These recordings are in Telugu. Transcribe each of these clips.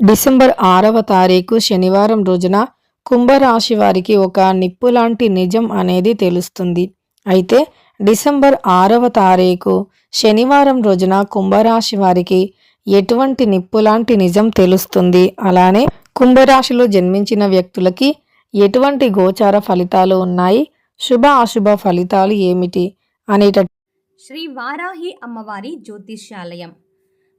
డిసెంబర్ ఆరవ తారీఖు శనివారం రోజున కుంభరాశి వారికి ఒక నిప్పు లాంటి నిజం అనేది తెలుస్తుంది. అయితే డిసెంబర్ ఆరవ తారీఖు శనివారం రోజున కుంభరాశి వారికి ఎటువంటి నిప్పు లాంటి నిజం తెలుస్తుంది? అలానే కుంభరాశిలో జన్మించిన వ్యక్తులకి ఎటువంటి గోచార ఫలితాలు ఉన్నాయి? శుభ అశుభ ఫలితాలు ఏమిటి? అనేట శ్రీ వారాహి అమ్మవారి జ్యోతిష్యాలయం.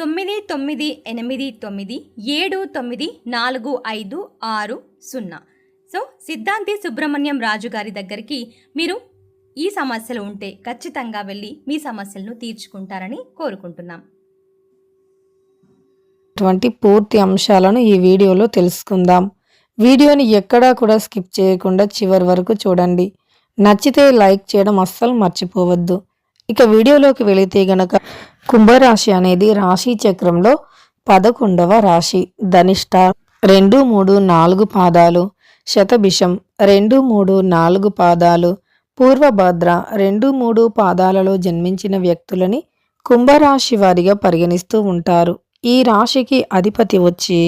తొమ్మిది తొమ్మిది ఎనిమిది తొమ్మిది ఏడు తొమ్మిది నాలుగు ఐదు ఆరు సున్నా. సో సిద్ధాంతి సుబ్రహ్మణ్యం రాజు గారి దగ్గరికి మీరు ఈ సమస్యలు ఉంటే ఖచ్చితంగా వెళ్ళి మీ సమస్యలను తీర్చుకుంటారని కోరుకుంటున్నాం. అటువంటి పూర్తి అంశాలను ఈ వీడియోలో తెలుసుకుందాం. వీడియోని ఎక్కడా కూడా స్కిప్ చేయకుండా చివరి వరకు చూడండి. నచ్చితే లైక్ చేయడం అస్సలు మర్చిపోవద్దు. ఇక వీడియోలోకి వెళితే గనక కుంభరాశి అనేది రాశి చక్రంలో పదకొండవ రాశి. ధనిష్ట రెండు మూడు నాలుగు పాదాలు. శతభిషం రెండు మూడు నాలుగు పాదాలు. పూర్వభద్ర రెండు మూడు పాదాలలో జన్మించిన వ్యక్తులని కుంభరాశి వారిగా పరిగణిస్తూ ఉంటారు. ఈ రాశికి అధిపతి వచ్చి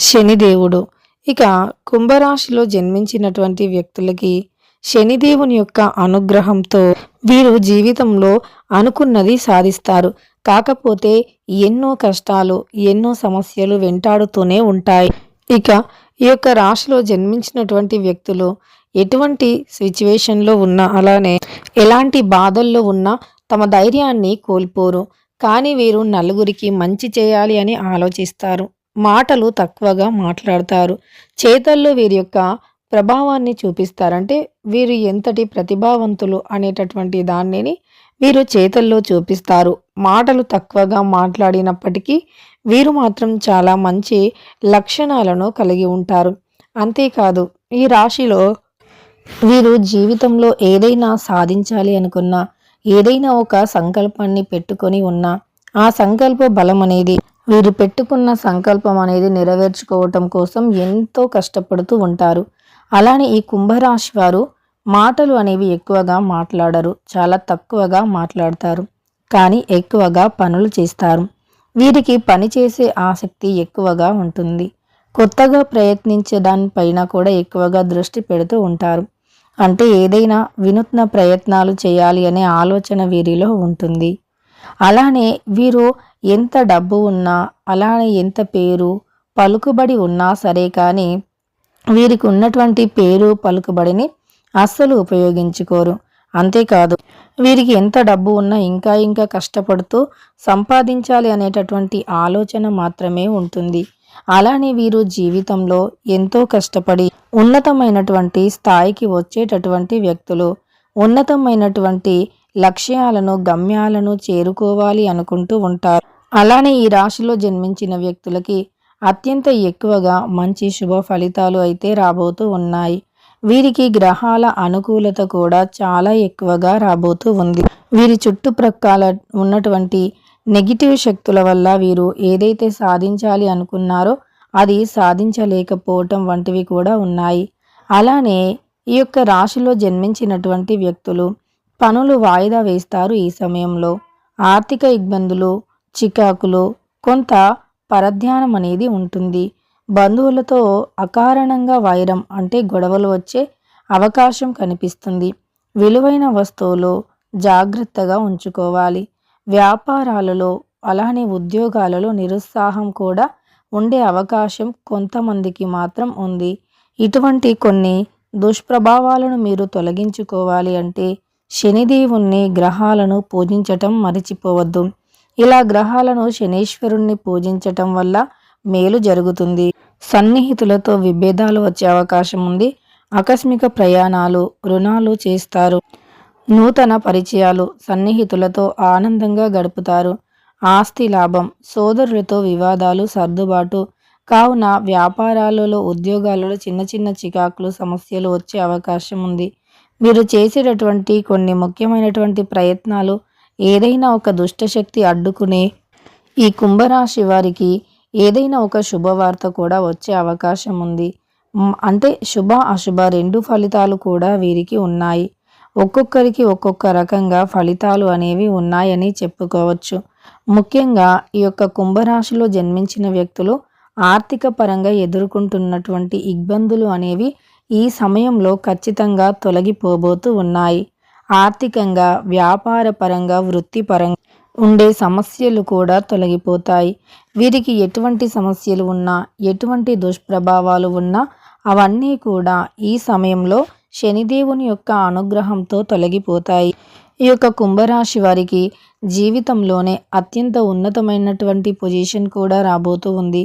శనిదేవుడు. ఇక కుంభరాశిలో జన్మించినటువంటి వ్యక్తులకి శనిదేవుని యొక్క అనుగ్రహంతో వీరు జీవితంలో అనుకున్నది సాధిస్తారు. కాకపోతే ఎన్నో కష్టాలు ఎన్నో సమస్యలు వెంటాడుతూనే ఉంటాయి. ఇక ఈ యొక్క రాశిలో జన్మించినటువంటి వ్యక్తులు ఎటువంటి సిచ్యువేషన్లో ఉన్నా అలానే ఎలాంటి బాధల్లో ఉన్నా తమ ధైర్యాన్ని కోల్పోరు. కానీ వీరు నలుగురికి మంచి చేయాలి అని ఆలోచిస్తారు. మాటలు తక్కువగా మాట్లాడతారు. చేతల్లో వీరి యొక్క ప్రభావాన్ని చూపిస్తారంటే వీరు ఎంతటి ప్రతిభావంతులు అనేటటువంటి దానిని వీరు చేతల్లో చూపిస్తారు. మాటలు తక్కువగా మాట్లాడినప్పటికీ వీరు మాత్రం చాలా మంచి లక్షణాలను కలిగి ఉంటారు. అంతేకాదు ఈ రాశిలో వీరు జీవితంలో ఏదైనా సాధించాలి అనుకున్నా ఏదైనా ఒక సంకల్పాన్ని పెట్టుకొని ఉన్నా ఆ సంకల్ప బలం అనేది వీరు పెట్టుకున్న సంకల్పం అనేది నెరవేర్చుకోవటం కోసం ఎంతో కష్టపడుతూ ఉంటారు. అలానే ఈ కుంభరాశి వారు మాటలు అనేవి ఎక్కువగా మాట్లాడరు చాలా తక్కువగా మాట్లాడతారు. కానీ ఎక్కువగా పనులు చేస్తారు. వీరికి పని చేసే ఆసక్తి ఎక్కువగా ఉంటుంది. కొత్తగా ప్రయత్నించే దానిపైన కూడా ఎక్కువగా దృష్టి పెడుతూ ఉంటారు. అంటే ఏదైనా వినూత్న ప్రయత్నాలు చేయాలి అనే ఆలోచన వీరిలో ఉంటుంది. అలానే వీరు ఎంత డబ్బు ఉన్నా అలానే ఎంత పేరు పలుకుబడి ఉన్నా సరే కానీ వీరికి ఉన్నటువంటి పేరు పలుకుబడిని అస్సలు ఉపయోగించుకోరు. అంతేకాదు వీరికి ఎంత డబ్బు ఉన్నా ఇంకా ఇంకా కష్టపడుతూ సంపాదించాలి అనేటటువంటి ఆలోచన మాత్రమే ఉంటుంది. అలానే వీరు జీవితంలో ఎంతో కష్టపడి ఉన్నతమైనటువంటి స్థాయికి వచ్చేటటువంటి వ్యక్తులు ఉన్నతమైనటువంటి లక్ష్యాలను గమ్యాలను చేరుకోవాలి అనుకుంటూ ఉంటారు. అలానే ఈ రాశిలో జన్మించిన వ్యక్తులకి అత్యంత ఎక్కువగా మంచి శుభ ఫలితాలు అయితే రాబోతూ ఉన్నాయి. వీరికి గ్రహాల అనుకూలత కూడా చాలా ఎక్కువగా రాబోతూ ఉంది. వీరి చుట్టుప్రక్కల ఉన్నటువంటి నెగిటివ్ శక్తుల వల్ల వీరు ఏదైతే సాధించాలి అనుకున్నారో అది సాధించలేకపోవటం వంటివి కూడా ఉన్నాయి. అలానే ఈ యొక్క రాశిలో జన్మించినటువంటి వ్యక్తులు పనులు వాయిదా వేస్తారు ఈ సమయంలో. ఆర్థిక ఇబ్బందులు చికాకులు కొంత పరధ్యానం అనేది ఉంటుంది. బంధువులతో అకారణంగా వైరం అంటే గొడవలు వచ్చే అవకాశం కనిపిస్తుంది. విలువైన వస్తువులు జాగ్రత్తగా ఉంచుకోవాలి. వ్యాపారాలలో అలానే ఉద్యోగాలలో నిరుత్సాహం కూడా ఉండే అవకాశం కొంతమందికి మాత్రం ఉంది. ఇటువంటి కొన్ని దుష్ప్రభావాలను మీరు తొలగించుకోవాలి అంటే శనిదేవుణ్ణి గ్రహాలను పూజించటం మరిచిపోవద్దు. ఇలా గ్రహాలను శనీశ్వరుణ్ణి పూజించటం వల్ల మేలు జరుగుతుంది. సన్నిహితులతో విభేదాలు వచ్చే అవకాశం ఉంది. ఆకస్మిక ప్రయాణాలు రుణాలు చేస్తారు. నూతన పరిచయాలు సన్నిహితులతో ఆనందంగా గడుపుతారు. ఆస్తి లాభం సోదరులతో వివాదాలు సర్దుబాటు కావున వ్యాపారాలలో ఉద్యోగాలలో చిన్న చిన్న చికాకులు సమస్యలు వచ్చే అవకాశం ఉంది. మీరు చేసేటటువంటి కొన్ని ముఖ్యమైనటువంటి ప్రయత్నాలు ఏదైనా ఒక దుష్టశక్తి అడ్డుకునే ఈ కుంభరాశి వారికి ఏదైనా ఒక శుభవార్త కూడా వచ్చే అవకాశం ఉంది. అంటే శుభ అశుభ రెండు ఫలితాలు కూడా వీరికి ఉన్నాయి. ఒక్కొక్కరికి ఒక్కొక్క రకంగా ఫలితాలు అనేవి ఉన్నాయని చెప్పుకోవచ్చు. ముఖ్యంగా ఈ యొక్క కుంభరాశిలో జన్మించిన వ్యక్తులు ఆర్థిక పరంగా ఎదుర్కొంటున్నటువంటి ఇబ్బందులు అనేవి ఈ సమయంలో ఖచ్చితంగా తొలగిపోబోతూ ఉన్నాయి. ఆర్థికంగా వ్యాపారపరంగా వృత్తిపరంగా ఉండే సమస్యలు కూడా తొలగిపోతాయి. వీరికి ఎటువంటి సమస్యలు ఉన్నా ఎటువంటి దుష్ప్రభావాలు ఉన్నా అవన్నీ కూడా ఈ సమయంలో శనిదేవుని యొక్క అనుగ్రహంతో తొలగిపోతాయి. ఈ యొక్క కుంభరాశి వారికి జీవితంలోనే అత్యంత ఉన్నతమైనటువంటి పొజిషన్ కూడా రాబోతూ ఉంది.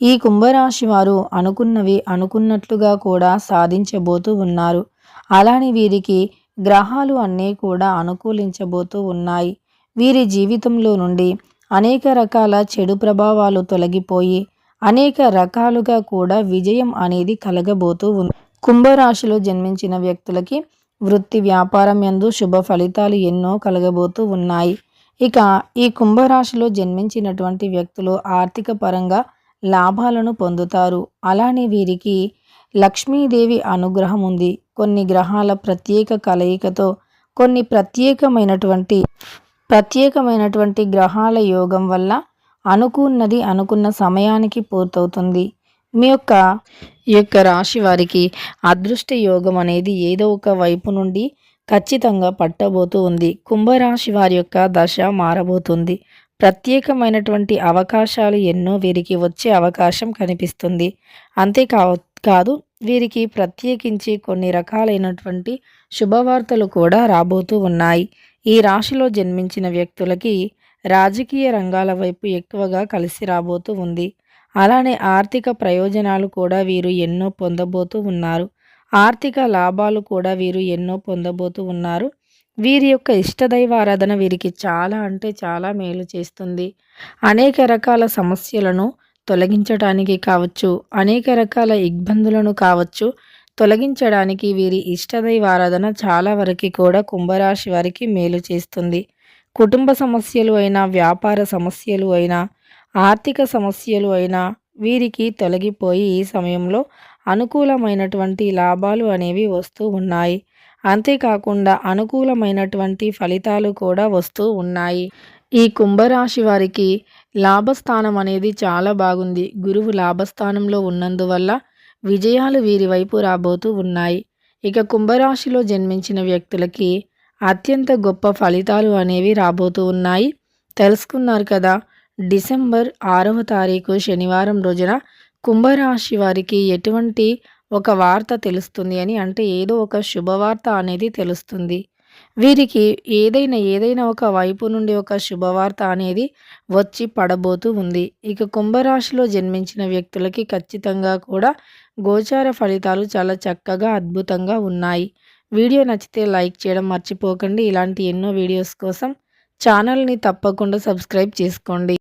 ఈ కుంభరాశి వారు అనుకున్నవి అనుకున్నట్లుగా కూడా సాధించబోతూ ఉన్నారు. అలానే వీరికి గ్రహాలు అన్నీ కూడా అనుకూలించబోతూ ఉన్నాయి. వీరి జీవితంలో నుండి అనేక రకాల చెడు ప్రభావాలు తొలగిపోయి అనేక రకాలుగా కూడా విజయం అనేది కలగబోతూ ఉంది. కుంభరాశిలో జన్మించిన వ్యక్తులకి వృత్తి వ్యాపారం యందు శుభ ఫలితాలు ఎన్నో కలగబోతూ ఉన్నాయి. ఇక ఈ కుంభరాశిలో జన్మించినటువంటి వ్యక్తులు ఆర్థిక పరంగా లాభాలను పొందుతారు. అలానే వీరికి లక్ష్మీదేవి అనుగ్రహం ఉంది. కొన్ని గ్రహాల ప్రత్యేక కలయికతో కొన్ని ప్రత్యేకమైనటువంటి ప్రత్యేకమైనటువంటి గ్రహాల యోగం వల్ల అనుకున్నది అనుకున్న సమయానికి పూర్తవుతుంది. మీ యొక్క ఈ యొక్క రాశి వారికి అదృష్ట యోగం అనేది ఏదో ఒక వైపు నుండి ఖచ్చితంగా పట్టబోతూ ఉంది. కుంభరాశి వారి యొక్క దశ మారబోతుంది. ప్రత్యేకమైనటువంటి అవకాశాలు ఎన్నో వీరికి వచ్చే అవకాశం కనిపిస్తుంది. అంతేకా కాదు వీరికి ప్రత్యేకించి కొన్ని రకాలైనటువంటి శుభవార్తలు కూడా రాబోతూ ఉన్నాయి. ఈ రాశిలో జన్మించిన వ్యక్తులకి రాజకీయ రంగాల వైపు ఎక్కువగా కలిసి రాబోతూ ఉంది. అలానే ఆర్థిక ప్రయోజనాలు కూడా వీరు ఎన్నో పొందబోతూ ఉన్నారు. ఆర్థిక లాభాలు కూడా వీరు ఎన్నో పొందబోతూ ఉన్నారు. వీరి యొక్క ఇష్టదైవ ఆరాధన వీరికి చాలా అంటే చాలా మేలు చేస్తుంది. అనేక రకాల సమస్యలను తొలగించడానికి కావచ్చు అనేక రకాల ఇబ్బందులను కావచ్చు తొలగించడానికి వీరి ఇష్టదైవ ఆరాధన చాలా వరకు కూడా కుంభరాశి వారికి మేలు చేస్తుంది. కుటుంబ సమస్యలు అయినా వ్యాపార సమస్యలు అయినా ఆర్థిక సమస్యలు అయినా వీరికి తొలగిపోయి ఈ సమయంలో అనుకూలమైనటువంటి లాభాలు అనేవి వస్తూ ఉన్నాయి. అంతేకాకుండా అనుకూలమైనటువంటి ఫలితాలు కూడా వస్తూ ఉన్నాయి. ఈ కుంభరాశి వారికి లాభస్థానం అనేది చాలా బాగుంది. గురువు లాభస్థానంలో ఉన్నందువల్ల విజయాలు వీరి వైపు రాబోతూ ఉన్నాయి. ఇక కుంభరాశిలో జన్మించిన వ్యక్తులకి అత్యంత గొప్ప ఫలితాలు అనేవి రాబోతూ ఉన్నాయి. తెలుసుకున్నారు కదా డిసెంబర్ ఆరవ తారీఖు శనివారం రోజున కుంభరాశి వారికి ఎటువంటి ఒక వార్త తెలుస్తుంది అని అంటే ఏదో ఒక శుభవార్త అనేది తెలుస్తుంది. వీరికి ఏదైనా ఏదైనా ఒక వైపు నుండి ఒక శుభవార్త అనేది వచ్చి పడబోతూ ఉంది. ఇక కుంభరాశిలో జన్మించిన వ్యక్తులకి ఖచ్చితంగా కూడా గోచార ఫలితాలు చాలా చక్కగా అద్భుతంగా ఉన్నాయి. వీడియో నచ్చితే లైక్ చేయడం మర్చిపోకండి. ఇలాంటి ఎన్నో వీడియోస్ కోసం ఛానల్ని తప్పకుండా సబ్స్క్రైబ్ చేసుకోండి.